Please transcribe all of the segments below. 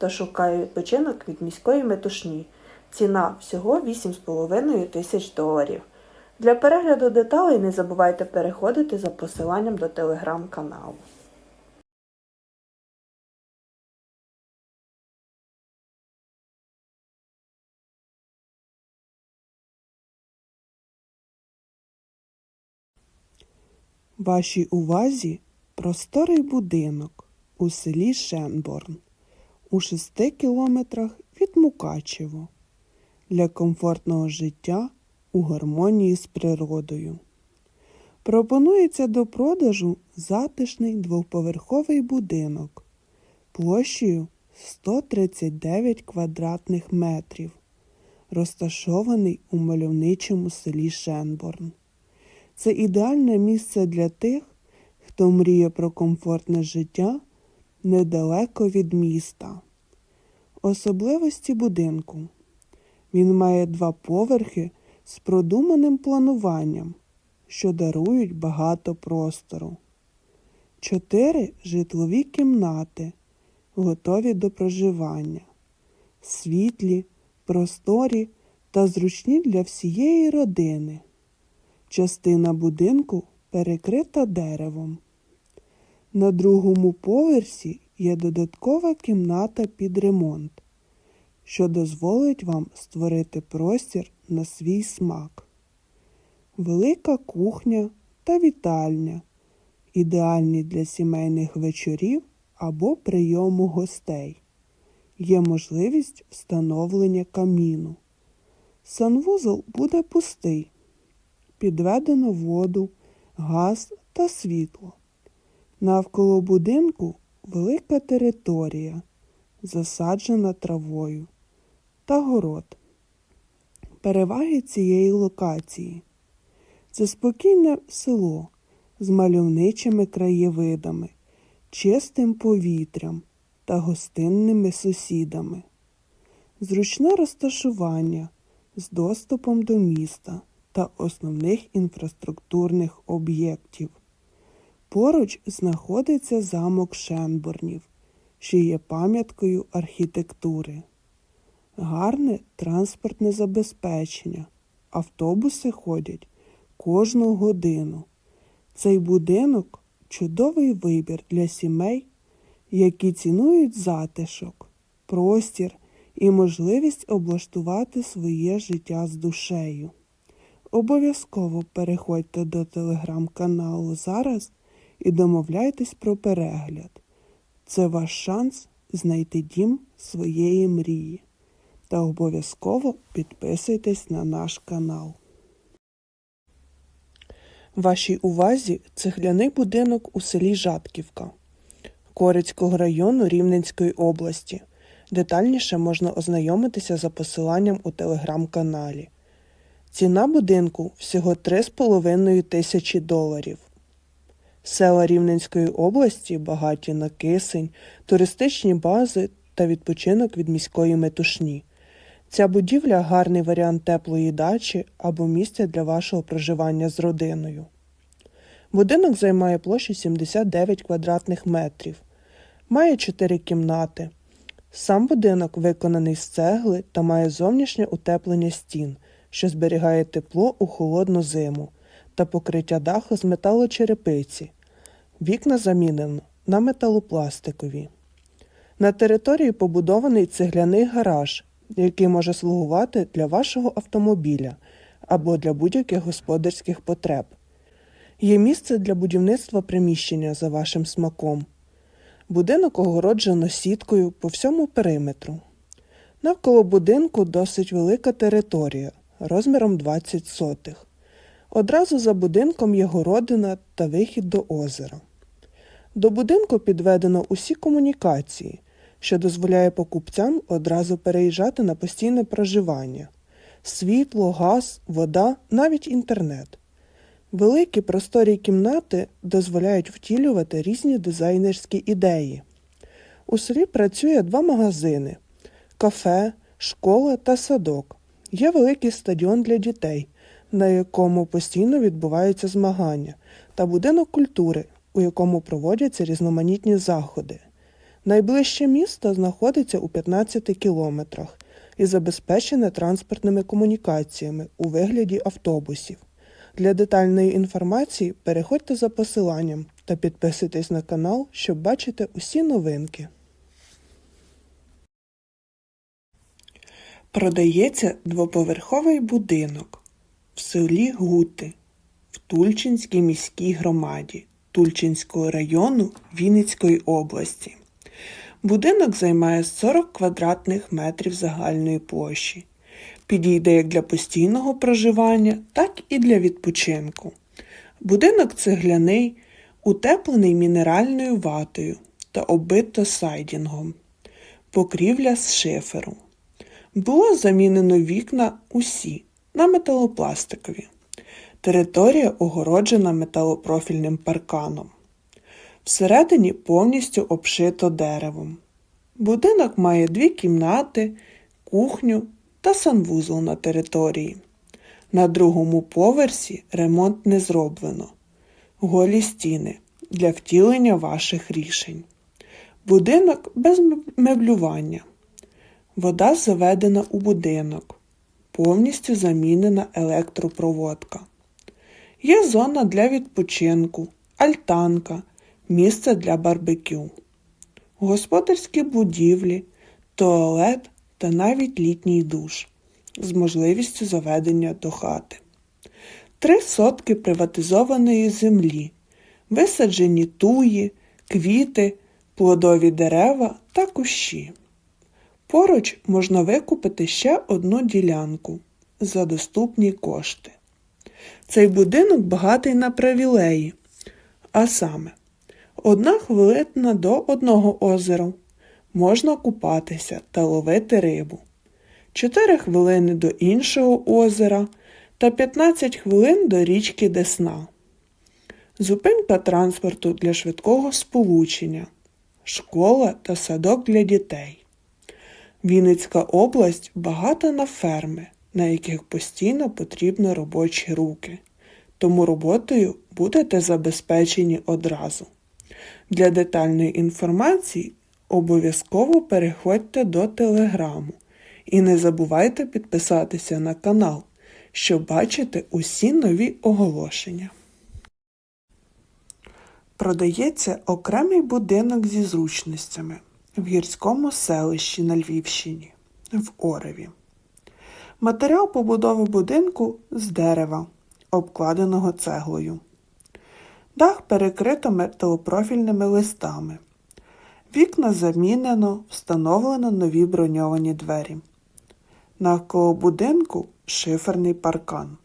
хто шукає відпочинок від міської метушні. Ціна всього 8,5 тисяч доларів. Для перегляду деталей не забувайте переходити за посиланням до телеграм-каналу. Вашій увазі просторий будинок у селі Шенборн у 6 кілометрах від Мукачево для комфортного життя у гармонії з природою. Пропонується до продажу затишний двоповерховий будинок площею 139 квадратних метрів, розташований у мальовничому селі Шенборн. Це ідеальне місце для тих, хто мріє про комфортне життя недалеко від міста. Особливості будинку. Він має два поверхи з продуманим плануванням, що дарують багато простору. Чотири житлові кімнати, готові до проживання, світлі, просторі та зручні для всієї родини. Частина будинку перекрита деревом. На другому поверсі є додаткова кімната під ремонт, що дозволить вам створити простір на свій смак. Велика кухня та вітальня, ідеальні для сімейних вечорів або прийому гостей. Є можливість встановлення каміну. Санвузол буде пустий підведено воду, газ та світло. Навколо будинку велика територія, засаджена травою та город. Переваги цієї локації це спокійне село з мальовничими краєвидами, чистим повітрям та гостинними сусідами, зручне розташування з доступом до міста та основних інфраструктурних об'єктів. Поруч знаходиться замок Шенборнів, що є пам'яткою архітектури. Гарне транспортне забезпечення. Автобуси ходять кожну годину. Цей будинок чудовий вибір для сімей, які цінують затишок, простір і можливість облаштувати своє життя з душею. Обов'язково переходьте до телеграм-каналу зараз і домовляйтесь про перегляд. Це ваш шанс знайти дім своєї мрії. Та обов'язково підписуйтесь на наш канал. Вашій увазі цегляний будинок у селі Жатківка Корицького району Рівненської області. Детальніше можна ознайомитися за посиланням у телеграм-каналі. Ціна будинку всього 3,5 тисячі доларів. Села Рівненської області багаті на кисень, туристичні бази та відпочинок від міської метушні. Ця будівля гарний варіант теплої дачі або місця для вашого проживання з родиною. Будинок займає площу 79 квадратних метрів, має 4 кімнати. Сам будинок виконаний з цегли та має зовнішнє утеплення стін, що зберігає тепло у холодну зиму, та покриття даху з металочерепиці. Вікна замінено на металопластикові. На території побудований цегляний гараж, який може слугувати для вашого автомобіля або для будь-яких господарських потреб. Є місце для будівництва приміщення за вашим смаком. Будинок огороджено сіткою по всьому периметру. Навколо будинку досить велика територія розміром 20 сотих. Одразу за будинком є городина та вихід до озера. До будинку підведено усі комунікації, що дозволяє покупцям одразу переїжджати на постійне проживання: світло, газ, вода, навіть інтернет. Великі просторі кімнати дозволяють втілювати різні дизайнерські ідеї. У селі працює два магазини: кафе, школа та садок. Є великий стадіон для дітей, на якому постійно відбуваються змагання, та будинок культури, у якому проводяться різноманітні заходи. Найближче місто знаходиться у 15 кілометрах і забезпечене транспортними комунікаціями у вигляді автобусів. Для детальної інформації переходьте за посиланням та підписуйтесь на канал, щоб бачити усі новинки. Продається двоповерховий будинок в селі Гути в Тульчинській міській громаді Тульчинського району Вінницької області. Будинок займає 40 квадратних метрів загальної площі. Підійде як для постійного проживання, так і для відпочинку. Будинок цегляний, утеплений мінеральною ватою та оббито сайдінгом. Покрівля з шиферу. Було замінено вікна усі на металопластикові. Територія огороджена металопрофільним парканом. Всередині повністю обшито деревом. Будинок має дві кімнати, кухню та санвузол на території. На другому поверсі ремонт не зроблено. Голі стіни для втілення ваших рішень. Будинок без меблювання. Вода заведена у будинок. Повністю замінена електропроводка. Є зона для відпочинку, альтанка, місце для барбекю, господарські будівлі, туалет та навіть літній душ з можливістю заведення до хати. Три сотки приватизованої землі, висаджені туї, квіти, плодові дерева та кущі. Поруч можна викупити ще одну ділянку за доступні кошти. Цей будинок багатий на привілеї, а саме, одна хвилина до одного озера можна купатися та ловити рибу, 4 хвилини до іншого озера та 15 хвилин до річки Десна. Зупинка транспорту для швидкого сполучення, школа та садок для дітей. Вінницька область багата на ферми, на яких постійно потрібні робочі руки, тому роботою будете забезпечені одразу. Для детальної інформації обов'язково переходьте до телеграму і не забувайте підписатися на канал, щоб бачити усі нові оголошення. Продається окремий будинок зі зручностями в гірському селищі на Львівщині в Ореві. Матеріал побудови будинку з дерева, обкладеного цеглою. Дах перекрито металопрофільними листами. Вікна замінено, встановлено нові броньовані двері. Навколо будинку шиферний паркан.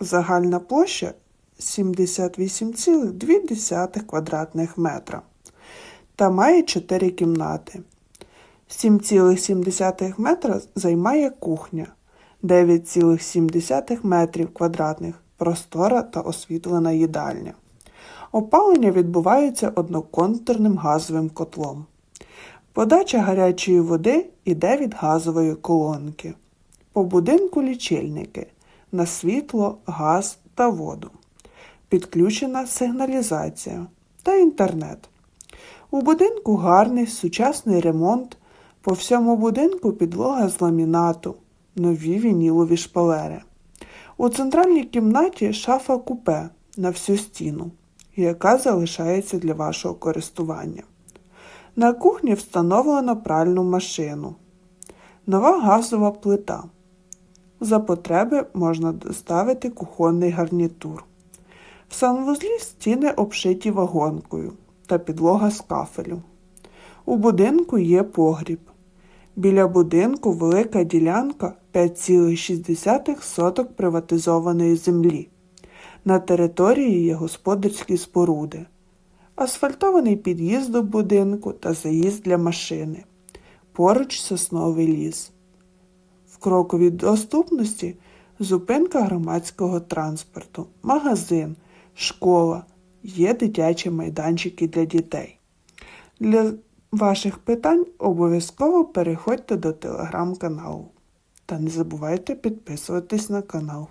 Загальна площа 78,2 квадратних метра та має 4 кімнати. 7,7 метра займає кухня, 9,7 метрів квадратних простора та освітлена їдальня. Опалення відбувається одноконтурним газовим котлом. Подача гарячої води йде від газової колонки. По будинку лічильники на світло, газ та воду. Підключена сигналізація та інтернет. У будинку гарний сучасний ремонт. По всьому будинку підлога з ламінату, нові вінілові шпалери. У центральній кімнаті шафа купе на всю стіну, яка залишається для вашого користування. На кухні встановлено пральну машину. Нова газова плита. За потреби можна доставити кухонний гарнітур. В санвузлі стіни обшиті вагонкою та підлога з кафелю. У будинку є погріб. Біля будинку велика ділянка 5,6 соток приватизованої землі. На території є господарські споруди, асфальтований під'їзд до будинку та заїзд для машини. Поруч сосновий ліс. В кроковій доступності зупинка громадського транспорту, магазин, школа, є дитячі майданчики для дітей. Для ваших питань обов'язково переходьте до телеграм-каналу. Та не забувайте підписуватись на канал.